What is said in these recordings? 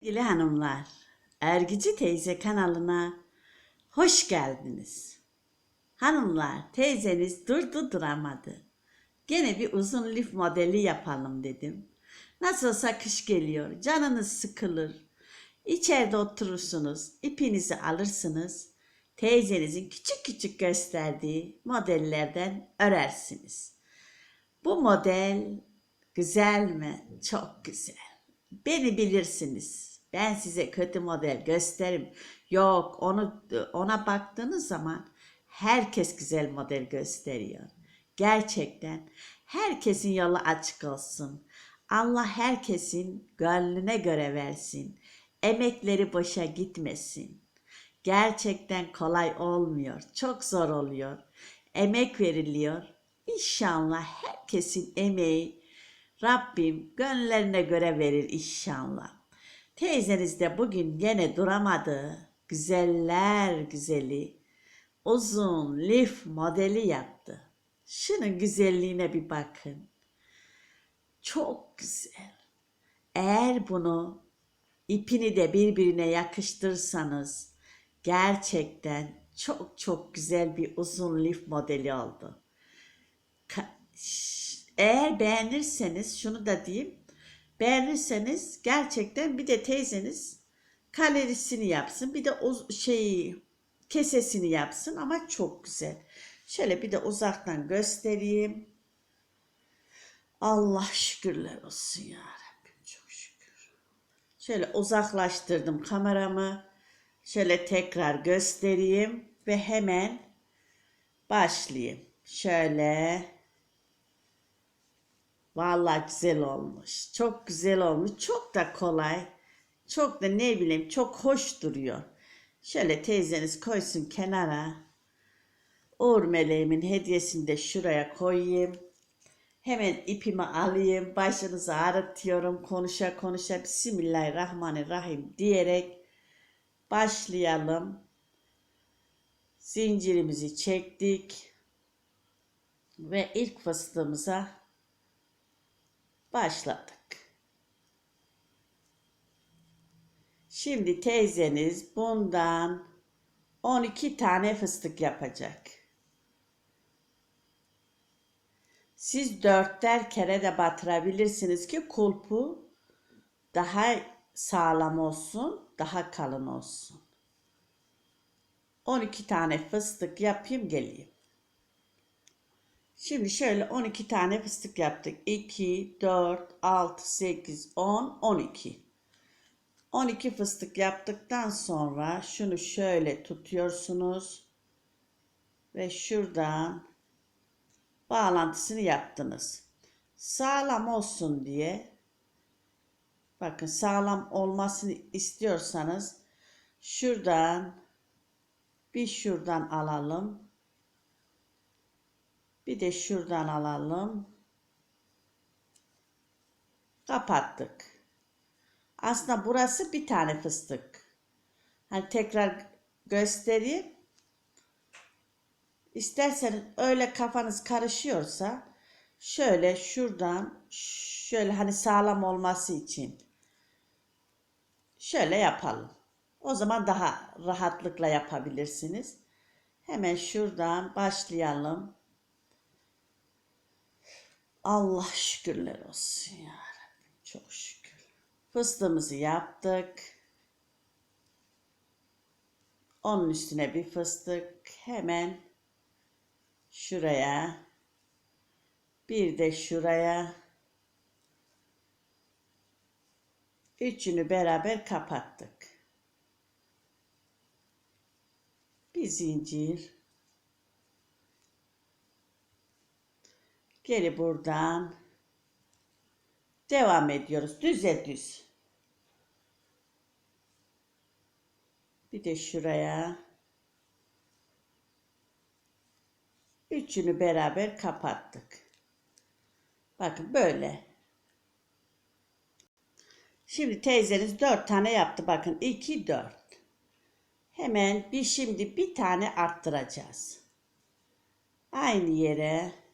Sevgili hanımlar, Ergici Teyze kanalına hoş geldiniz. Hanımlar, teyzeniz durdu duramadı. Gene bir uzun lif modeli yapalım dedim. Nasıl olsa kış geliyor, canınız sıkılır. İçeride oturursunuz, ipinizi alırsınız. Teyzenizin küçük küçük gösterdiği modellerden örersiniz. Bu model güzel mi? Çok güzel. Beni bilirsiniz. Ben size kötü model gösteririm. Yok, onu ona baktığınız zaman herkes güzel model gösteriyor. Gerçekten herkesin yolu açık olsun. Allah herkesin gönlüne göre versin. Emekleri boşa gitmesin. Gerçekten kolay olmuyor. Çok zor oluyor. Emek veriliyor. İnşallah herkesin emeği Rabbim gönüllerine göre verir inşallah. Teyzeniz de bugün gene duramadı. Güzeller güzeli. Uzun lif modeli yaptı. Şunun güzelliğine bir bakın. Çok güzel. Eğer bunu ipini de birbirine yakıştırırsanız gerçekten çok çok güzel bir uzun lif modeli oldu. Eğer beğenirseniz şunu da diyeyim. Beğenirseniz gerçekten bir de teyzeniz kalorisini yapsın. Bir de o şeyi kesesini yapsın ama çok güzel. Şöyle bir de uzaktan göstereyim. Allah şükürler olsun ya Rabbim çok şükür. Şöyle uzaklaştırdım kameramı. Şöyle tekrar göstereyim ve hemen başlayayım. Şöyle. Vallahi güzel olmuş. Çok güzel olmuş. Çok da kolay. Çok da ne bileyim çok hoş duruyor. Şöyle teyzeniz koysun kenara. Uğur meleğimin hediyesini de şuraya koyayım. Hemen ipimi alayım. Başınızı ağrıtıyorum. Konuşa konuşa Bismillahirrahmanirrahim diyerek başlayalım. Zincirimizi çektik. Ve ilk fıstığımıza başladık. Şimdi teyzeniz bundan 12 tane fıstık yapacak. Siz dörtter kere de batırabilirsiniz ki kulpu daha sağlam olsun, daha kalın olsun. 12 tane fıstık yapayım geleyim. Şimdi şöyle 12 tane fıstık yaptık. 2, 4, 6, 8, 10, 12. 12 fıstık yaptıktan sonra şunu şöyle tutuyorsunuz. Ve şuradan bağlantısını yaptınız. Sağlam olsun diye bakın sağlam olmasını istiyorsanız şuradan bir şuradan alalım. Bir de şuradan alalım. Kapattık. Aslında burası bir tane fıstık. Hani tekrar göstereyim. İsterseniz öyle kafanız karışıyorsa şöyle şuradan şöyle hani sağlam olması için şöyle yapalım. O zaman daha rahatlıkla yapabilirsiniz. Hemen şuradan başlayalım. Allah şükürler olsun ya Rabbim. Çok şükür. Fıstığımızı yaptık. Onun üstüne bir fıstık. Hemen şuraya. Bir de şuraya. Üçünü beraber kapattık. Bir zincir. Geri buradan devam ediyoruz. Düze düz. Bir de şuraya. Üçünü beraber kapattık. Bakın böyle. Şimdi teyzeniz dört tane yaptı. Bakın iki dört. Hemen bir şimdi bir tane arttıracağız. Aynı yere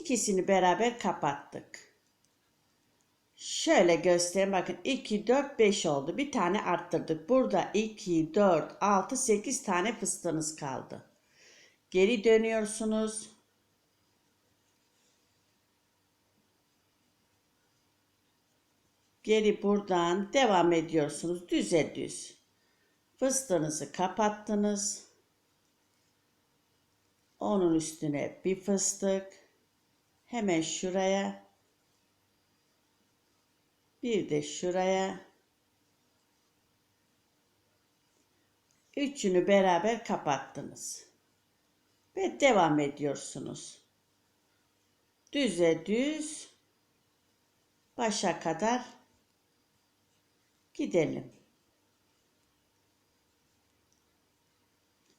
İkisini beraber kapattık. Şöyle göstereyim bakın 2, 4, 5 oldu. Bir tane arttırdık. Burada 2, 4, 6, 8 tane fıstığınız kaldı. Geri dönüyorsunuz. Geri buradan devam ediyorsunuz düze düz. Fıstığınızı kapattınız. Onun üstüne bir fıstık. Hemen şuraya. Bir de şuraya. Üçünü beraber kapattınız. Ve devam ediyorsunuz. Düze düz başa kadar gidelim.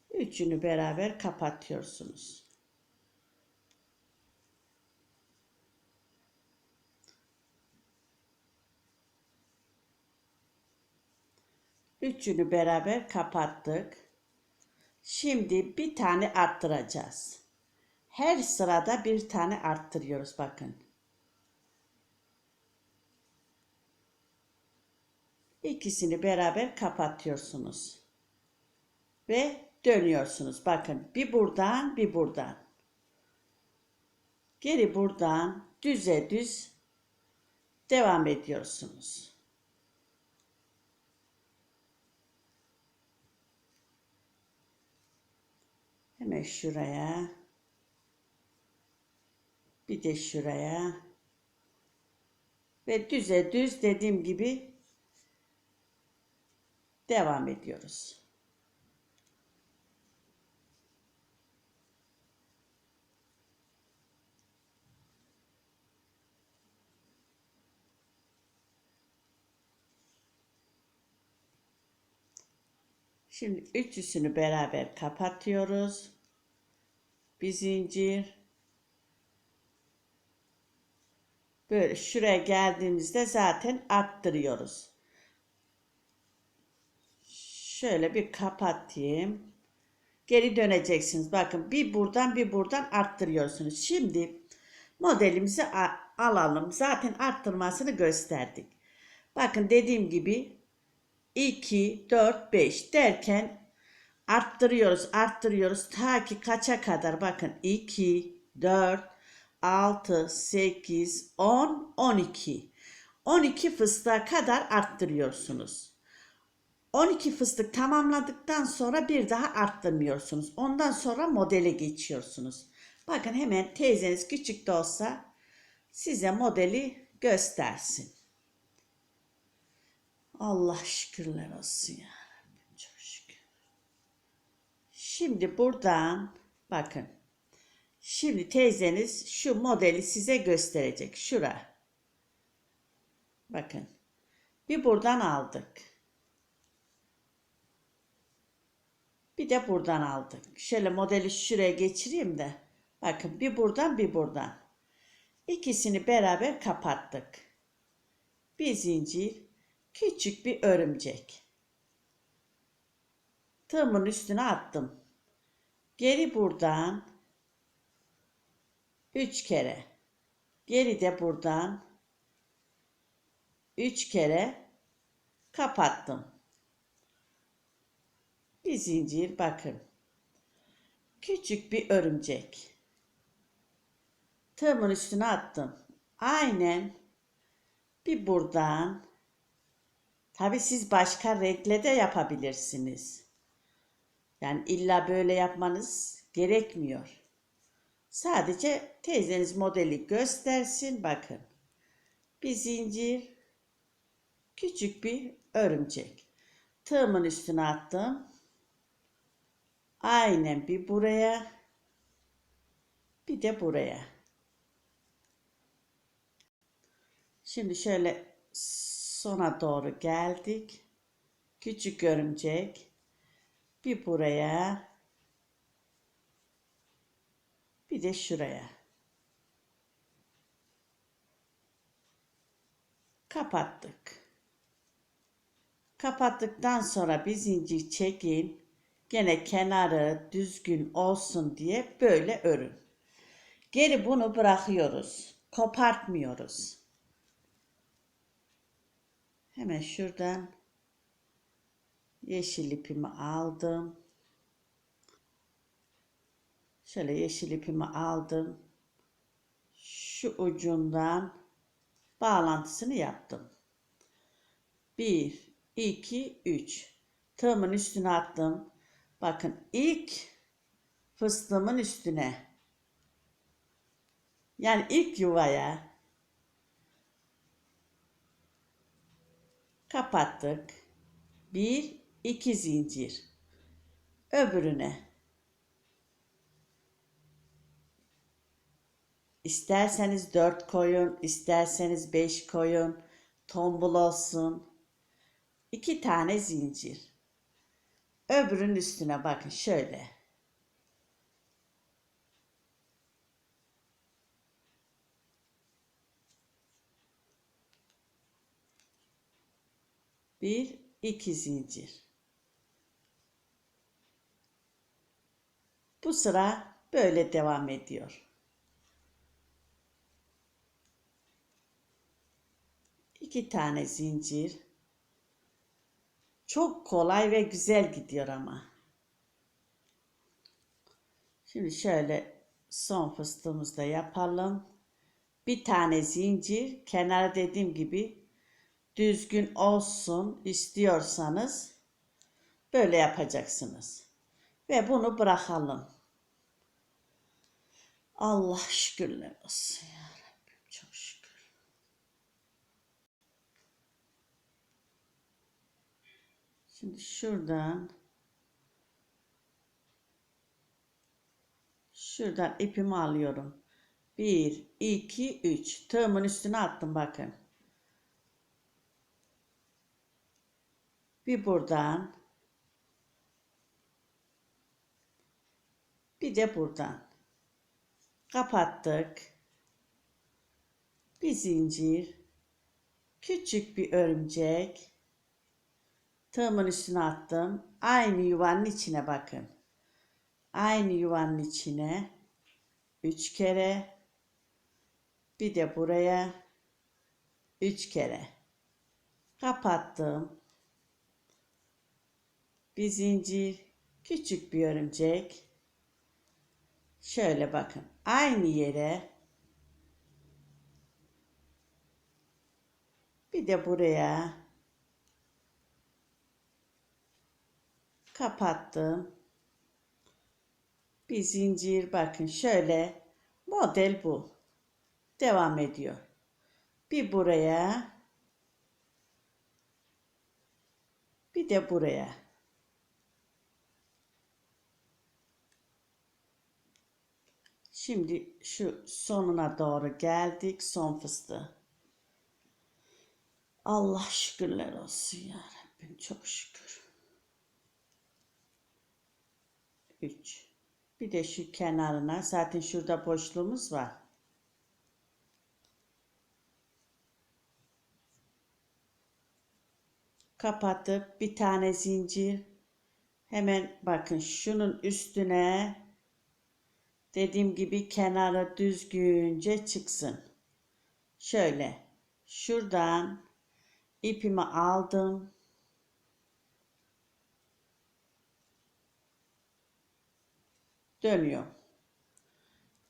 Üçünü beraber kapatıyorsunuz. Üçünü beraber kapattık. Şimdi bir tane arttıracağız. Her sırada bir tane arttırıyoruz bakın. İkisini beraber kapatıyorsunuz. Ve dönüyorsunuz. Bakın bir buradan bir buradan. Geri buradan düze düz devam ediyorsunuz. Hemen şuraya. Bir de şuraya. Ve düze düz dediğim gibi devam ediyoruz. Şimdi üçüsünü beraber kapatıyoruz. Bir zincir. Böyle şuraya geldiğimizde zaten arttırıyoruz. Şöyle bir kapatayım. Geri döneceksiniz. Bakın bir buradan bir buradan arttırıyorsunuz. Şimdi modelimizi alalım. Zaten arttırmasını gösterdik. Bakın dediğim gibi 2, 4, 5 derken arttırıyoruz, arttırıyoruz. Ta ki kaça kadar bakın 2, 4, 6, 8, 10, 12. 12 fıstığa kadar arttırıyorsunuz. 12 fıstık tamamladıktan sonra bir daha arttırmıyorsunuz. Ondan sonra modele geçiyorsunuz. Bakın hemen teyzeniz küçük de olsa size modeli göstersin. Allah şükürler olsun ya çok şükür. Şimdi buradan bakın. Şimdi teyzeniz şu modeli size gösterecek. Şura. Bakın. Bir buradan aldık. Bir de buradan aldık. Şöyle modeli şuraya geçireyim de. Bakın bir buradan bir buradan. İkisini beraber kapattık. Bir zincir küçük bir örümcek. Tığımın üstüne attım. Geri buradan üç kere. Geri de buradan üç kere kapattım. Bir zincir bakın. Küçük bir örümcek. Tığımın üstüne attım. Aynen bir buradan Tabi siz başka renkle de yapabilirsiniz. Yani illa böyle yapmanız gerekmiyor. Sadece teyzeniz modeli göstersin bakın. Bir zincir, küçük bir örümcek. Tığımın üstüne attım. Aynen bir buraya, bir de buraya. Şimdi şöyle sona doğru geldik. Küçük örümcek bir buraya bir de şuraya. Kapattık. Kapattıktan sonra bir zincir çekin. Gene kenarı düzgün olsun diye böyle örün. Geri bunu bırakıyoruz. Kopartmıyoruz. Hemen şuradan yeşil ipimi aldım. Şöyle yeşil ipimi aldım. Şu ucundan bağlantısını yaptım. 1, 2, 3. Tığımın üstüne attım. Bakın ilk fıstığımın üstüne. Yani ilk yuvaya kapattık. Bir, iki zincir. Öbürüne. İsterseniz dört koyun, isterseniz beş koyun. Tombul olsun. İki tane zincir. Öbürünün üstüne bakın şöyle. Bir, iki zincir. Bu sıra böyle devam ediyor. İki tane zincir. Çok kolay ve güzel gidiyor ama. Şimdi şöyle son fıstığımızı da yapalım. Bir tane zincir. Kenara dediğim gibi düzgün olsun istiyorsanız böyle yapacaksınız. Ve bunu bırakalım. Allah şükürler olsun ya Rabbim. Çok şükür. Şimdi şuradan şuradan ipimi alıyorum. 1, 2, 3. Tığımın üstüne attım bakın. Bir buradan. Bir de buradan. Kapattık. Bir zincir. Küçük bir örümcek. Tığımın üstüne attım. Aynı yuvanın içine bakın. Aynı yuvanın içine. Üç kere. Bir de buraya. Üç kere. Kapattım. Bir zincir. Küçük bir örümcek. Şöyle bakın. Aynı yere. Bir de buraya. Kapattım. Bir zincir bakın şöyle model bu. Devam ediyor. Bir buraya. Bir de buraya. Şimdi şu sonuna doğru geldik. Son fıstığı. Allah şükürler olsun ya Rabbim. Çok şükür. 3. Bir de şu kenarına. Zaten şurada boşluğumuz var. Kapatıp bir tane zincir. Hemen bakın şunun üstüne dediğim gibi kenara düzgünce çıksın. Şöyle şuradan ipimi aldım. Dönüyorum.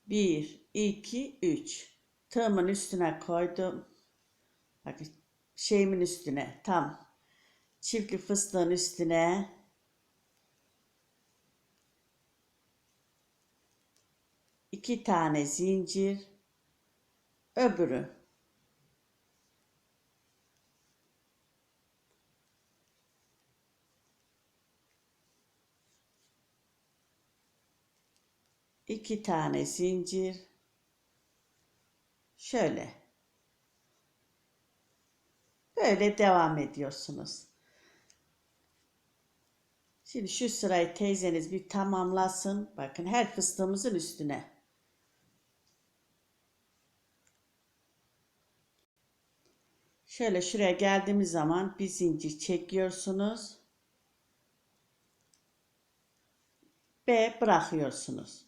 1, 2, 3. Tığımın üstüne koydum. Bakın şeyimin üstüne tam çiftli fıstığın üstüne iki tane zincir öbürü iki tane zincir şöyle böyle devam ediyorsunuz. Şimdi şu sırayı teyzeniz bir tamamlasın. Bakın her fıstığımızın üstüne. Şöyle şuraya geldiğimiz zaman bir zincir çekiyorsunuz. Ve bırakıyorsunuz.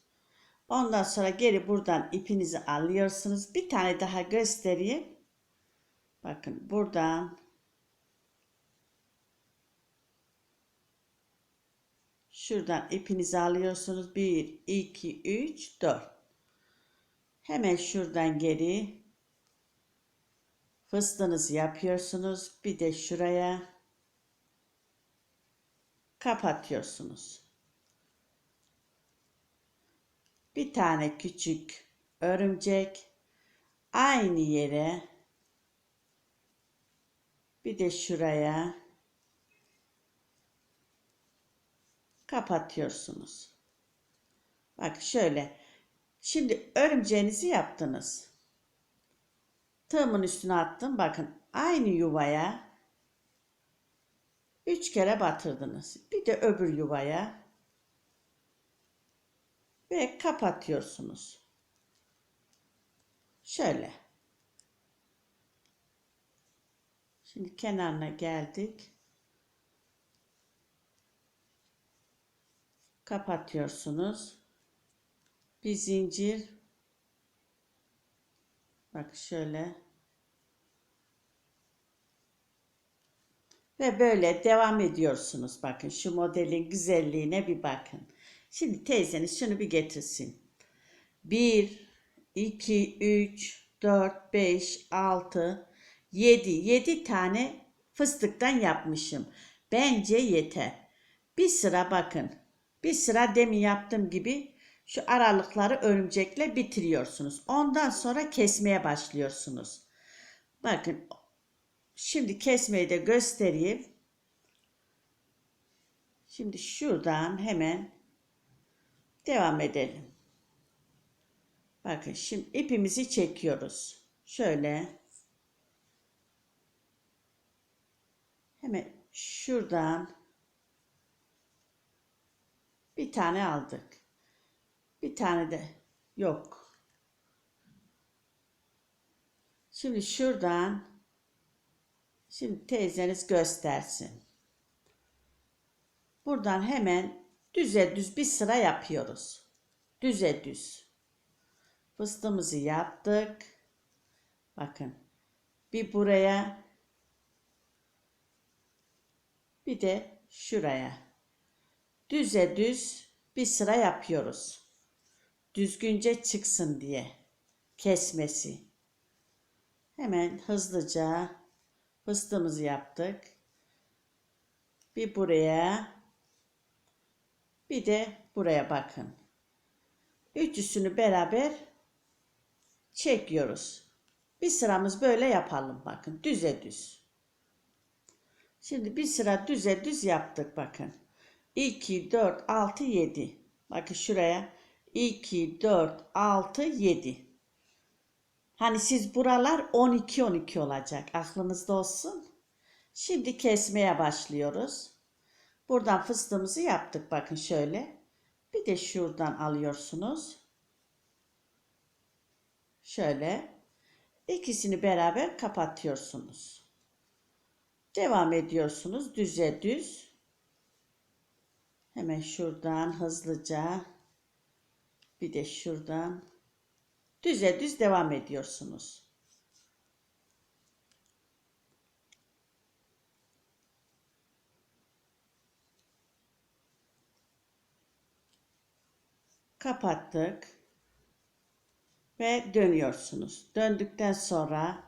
Ondan sonra geri buradan ipinizi alıyorsunuz. Bir tane daha göstereyim. Bakın buradan Şuradan ipinizi alıyorsunuz. 1, 2, 3, 4. Hemen şuradan geri fıstığınızı yapıyorsunuz. Bir de şuraya kapatıyorsunuz. Bir tane küçük örümcek aynı yere bir de şuraya kapatıyorsunuz. Bak şöyle. Şimdi örümceğinizi yaptınız. Tığımın üstüne attım. Bakın aynı yuvaya üç kere batırdınız. Bir de öbür yuvaya ve kapatıyorsunuz. Şöyle. Şimdi kenarına geldik. Kapatıyorsunuz. Bir zincir. Bak şöyle. Ve böyle devam ediyorsunuz. Bakın şu modelin güzelliğine bir bakın. Şimdi teyzeniz şunu bir getirsin. 1, 2, 3, 4, 5, 6, 7. 7 tane fıstıktan yapmışım. Bence yeter. Bir sıra bakın. Bir sıra demin yaptığım gibi şu aralıkları örümcekle bitiriyorsunuz. Ondan sonra kesmeye başlıyorsunuz. Bakın şimdi kesmeyi de göstereyim. Şimdi şuradan hemen devam edelim. Bakın şimdi ipimizi çekiyoruz. Şöyle hemen şuradan bir tane aldık. Bir tane de yok. Şimdi şuradan şimdi teyzeniz göstersin. Buradan hemen düze düz bir sıra yapıyoruz. Düze düz. Fıstığımızı yaptık. Bakın. Bir buraya bir de şuraya düze düz bir sıra yapıyoruz. Düzgünce çıksın diye kesmesi. Hemen hızlıca fıstığımızı yaptık. Bir buraya bir de buraya bakın. Üçüsünü beraber çekiyoruz. Bir sıramız böyle yapalım bakın düze düz. Şimdi bir sıra düze düz yaptık bakın. 2, 4, 6, 7. Bakın şuraya. 2, 4, 6, 7. Hani siz buralar 12, 12 olacak. Aklınızda olsun. Şimdi kesmeye başlıyoruz. Buradan fıstığımızı yaptık. Bakın şöyle. Bir de şuradan alıyorsunuz. Şöyle. İkisini beraber kapatıyorsunuz. Devam ediyorsunuz düze düz. Hemen şuradan hızlıca bir de şuradan düze düz devam ediyorsunuz. Kapattık ve dönüyorsunuz. Döndükten sonra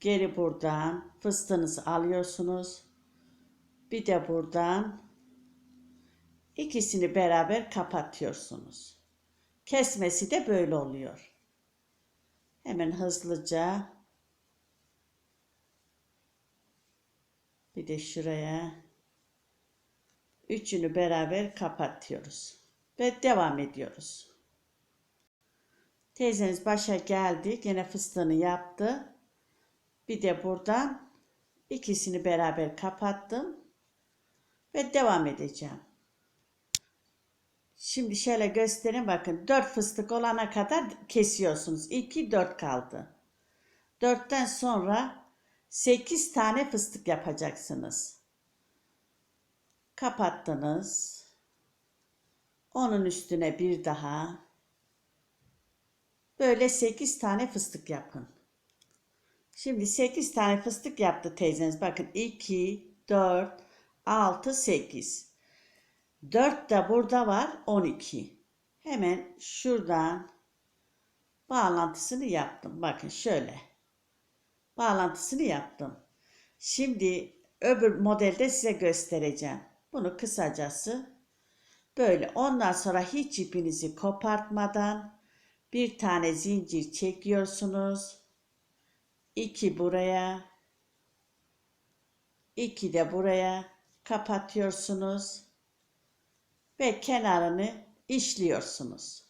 geri buradan fıstığınızı alıyorsunuz. Bir de buradan İkisini beraber kapatıyorsunuz. Kesmesi de böyle oluyor. Hemen hızlıca bir de şuraya üçünü beraber kapatıyoruz ve devam ediyoruz. Teyzeniz başa geldi. Gene fıstığını yaptı. Bir de buradan ikisini beraber kapattım ve devam edeceğim. Şimdi şöyle göstereyim bakın. 4 fıstık olana kadar kesiyorsunuz. 2 4 kaldı. 4'ten sonra 8 tane fıstık yapacaksınız. Kapattınız. Onun üstüne bir daha böyle 8 tane fıstık yapın. Şimdi 8 tane fıstık yaptı teyzeniz. Bakın 2, 4, 6, 8. 4 de burada var 12. Hemen şuradan bağlantısını yaptım. Bakın şöyle. Bağlantısını yaptım. Şimdi öbür modelde size göstereceğim. Bunu kısacası böyle. Ondan sonra hiç ipinizi kopartmadan bir tane zincir çekiyorsunuz. 2 buraya. 2 de buraya kapatıyorsunuz ve kenarını işliyorsunuz.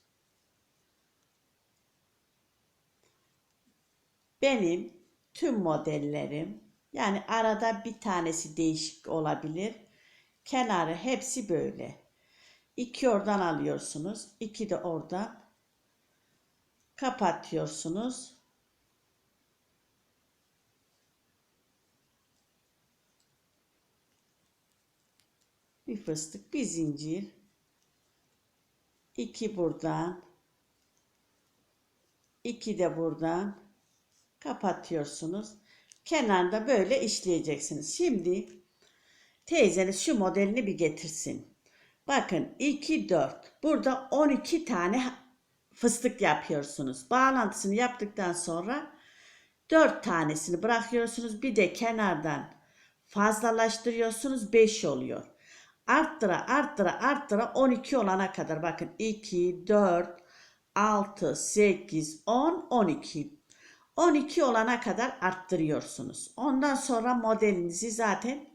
Benim tüm modellerim yani arada bir tanesi değişik olabilir. Kenarı hepsi böyle. İki oradan alıyorsunuz. iki de oradan kapatıyorsunuz. Bir fıstık, bir zincir. İki buradan. iki de buradan kapatıyorsunuz. Kenarda böyle işleyeceksiniz. Şimdi teyzeniz şu modelini bir getirsin. Bakın 2 4. Burada 12 tane fıstık yapıyorsunuz. Bağlantısını yaptıktan sonra 4 tanesini bırakıyorsunuz. Bir de kenardan fazlalaştırıyorsunuz. 5 oluyor. Arttıra arttıra arttıra 12 olana kadar bakın 2 4 6 8 10 12 12 olana kadar arttırıyorsunuz. Ondan sonra modelinizi zaten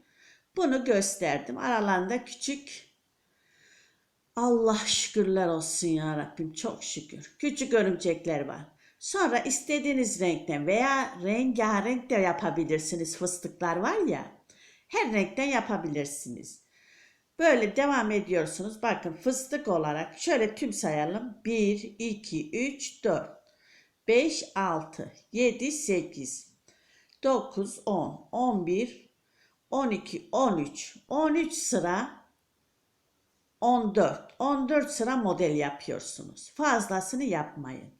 bunu gösterdim. Aralarında küçük Allah şükürler olsun ya Rabbim çok şükür. Küçük örümcekler var. Sonra istediğiniz renkten veya rengarenk de yapabilirsiniz. Fıstıklar var ya. Her renkten yapabilirsiniz. Böyle devam ediyorsunuz. Bakın fıstık olarak şöyle tüm sayalım. 1, 2, 3, 4. 5, 6, 7, 8, 9, 10, 11, 12, 13, 13 sıra 14, 14 sıra model yapıyorsunuz. Fazlasını yapmayın.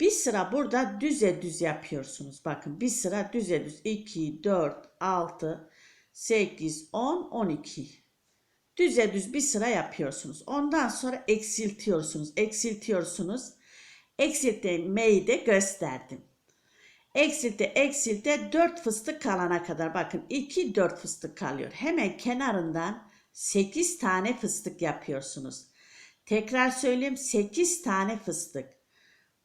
Bir sıra burada düze düz yapıyorsunuz. Bakın bir sıra düze düz 2, 4, 6, 8, 10, 12. Düze düz bir sıra yapıyorsunuz. Ondan sonra eksiltiyorsunuz. Eksiltiyorsunuz. Eksiltmeyi de gösterdim. Eksilte eksilte 4 fıstık kalana kadar bakın 2 4 fıstık kalıyor. Hemen kenarından 8 tane fıstık yapıyorsunuz. Tekrar söyleyeyim 8 tane fıstık.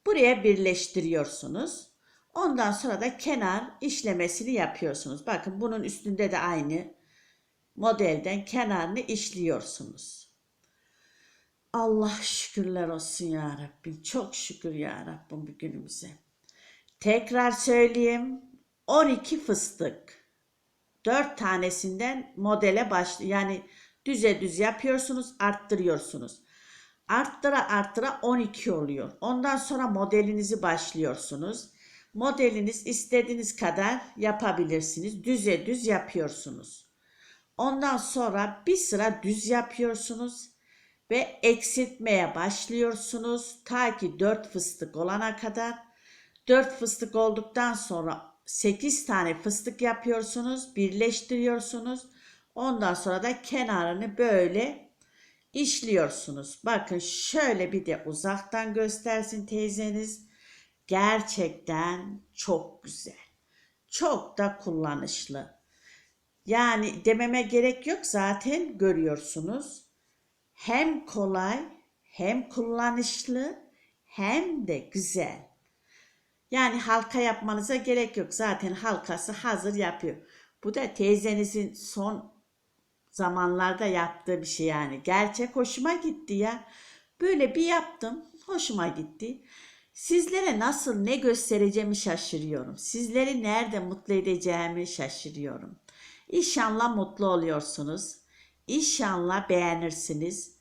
Buraya birleştiriyorsunuz. Ondan sonra da kenar işlemesini yapıyorsunuz. Bakın bunun üstünde de aynı modelden kenarını işliyorsunuz. Allah şükürler olsun ya Rabbim. Çok şükür ya Rabbim bir günümüze. Tekrar söyleyeyim. 12 fıstık. 4 tanesinden modele baş yani düze düz yapıyorsunuz, arttırıyorsunuz. Arttıra arttıra 12 oluyor. Ondan sonra modelinizi başlıyorsunuz. Modeliniz istediğiniz kadar yapabilirsiniz. Düze düz yapıyorsunuz. Ondan sonra bir sıra düz yapıyorsunuz ve eksiltmeye başlıyorsunuz ta ki 4 fıstık olana kadar. 4 fıstık olduktan sonra 8 tane fıstık yapıyorsunuz, birleştiriyorsunuz. Ondan sonra da kenarını böyle işliyorsunuz. Bakın şöyle bir de uzaktan göstersin teyzeniz. Gerçekten çok güzel. Çok da kullanışlı. Yani dememe gerek yok zaten görüyorsunuz. Hem kolay, hem kullanışlı, hem de güzel. Yani halka yapmanıza gerek yok. Zaten halkası hazır yapıyor. Bu da teyzenizin son zamanlarda yaptığı bir şey yani. Gerçek hoşuma gitti ya. Böyle bir yaptım. Hoşuma gitti. Sizlere nasıl ne göstereceğimi şaşırıyorum. Sizleri nerede mutlu edeceğimi şaşırıyorum. İnşallah mutlu oluyorsunuz. İnşallah beğenirsiniz.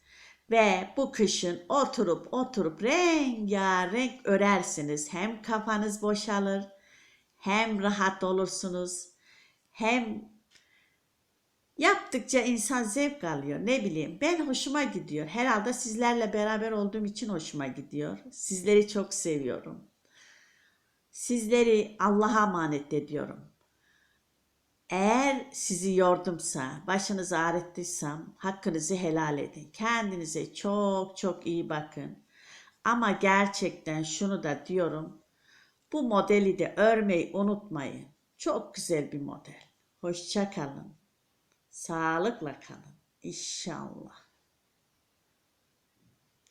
Ve bu kışın oturup oturup rengarenk örersiniz. Hem kafanız boşalır, hem rahat olursunuz, hem yaptıkça insan zevk alıyor. Ne bileyim ben hoşuma gidiyor. Herhalde sizlerle beraber olduğum için hoşuma gidiyor. Sizleri çok seviyorum. Sizleri Allah'a emanet ediyorum. Eğer sizi yordumsa, başınızı ağrıttıysam hakkınızı helal edin. Kendinize çok çok iyi bakın. Ama gerçekten şunu da diyorum. Bu modeli de örmeyi unutmayın. Çok güzel bir model. Hoşça kalın. Sağlıkla kalın. İnşallah.